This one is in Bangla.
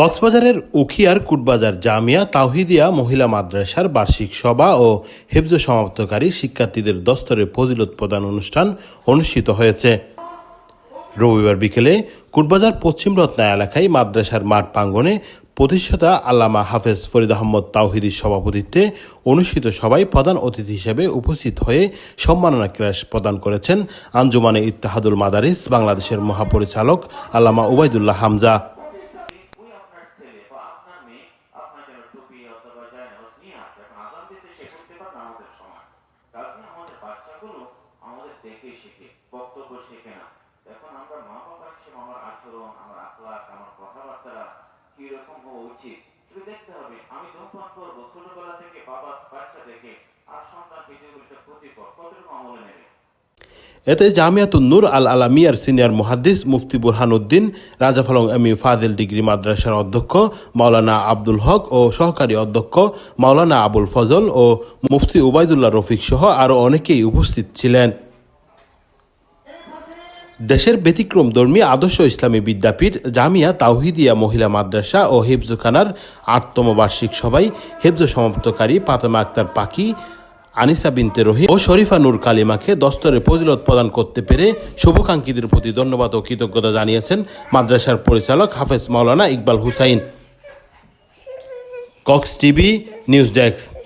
কক্সবাজারের উখিয়ার কুটবাজার জামিয়া তাওহিদিয়া মহিলা মাদ্রাসার বার্ষিক সভা ও হেফজ সমাপ্তকারী শিক্ষার্থীদের দস্তরে ফজিলত প্রদান অনুষ্ঠান অনুষ্ঠিত হয়েছে। রবিবার বিকেলে কুটবাজার পশ্চিম রত্না এলাকায় মাদ্রাসার মাঠ প্রাঙ্গণে প্রতিষ্ঠাতা আল্লামা হাফেজ ফরিদ আহমদ তাওহিদির সভাপতিত্বে অনুষ্ঠিত সভায় প্রধান অতিথি হিসেবে উপস্থিত হয়ে সম্মাননা ক্রাশ প্রদান করেছেন আঞ্জুমানে ইত্তাহাদুল মাদারিস, বাংলাদেশের মহাপরিচালক আল্লামা উবাইদুল্লাহ হামজা। আপনার যেন টুপি অথবা জায়নামাজ নিয়ে আসবে এখন আজান দিচ্ছে সে পারবে না, আমাদের সমান কাজে আমাদের বাচ্চাগুলো আমাদের দেখেই শেখে, বক্তব্য শেখে না। এখন আমরা মা বাবা হিসেবে আমার আচরণ, আমার আখলাক আমার কথাবার্তা কীরকম হওয়া উচিত? সেটা দেখতে হবে, আমি ধূমপান করব ছোটবেলা থেকে, বাবা বাচ্চা দেখে আর সন্তান ভিডিওগুলিতে ক্ষতিকর। কতটুকু আমলে নেবে? এতে জামিয়াতুন নূর আল আলামিয়ার সিনিয়র মুহাদ্দিস মুফতি বুরহানুদ্দিন রাজাফলং এমি ফাদিল ডিগ্রি মাদ্রাসার অধ্যক্ষ মাওলানা আব্দুল হক ও সহকারী অধ্যক্ষ মাওলানা আবুল ফজল ও মুফতি উবাইদুল্লাহ রফিক সহ আরও অনেকেই উপস্থিত ছিলেন। দেশের ব্যতিক্রম ধর্মী আদর্শ ইসলামী বিদ্যাপীঠ জামিয়া তাওহিদিয়া মহিলা মাদ্রাসা ও হেফজখানার আটতম বার্ষিক সভায় হেফজ সমাপ্তকারী পাতেমা আক্তার পাখি আনিসা বিনতে রহি ও শরীফা নূর কালিমাকে দস্তরে ফজিলত প্রদান করতে পেরে শুভকাঙ্ক্ষীদের প্রতি ধন্যবাদ ও কৃতজ্ঞতা জানিয়েছেন মাদ্রাসার পরিচালক Hafez Maulana Iqbal Hussain. Cox TV, news desk.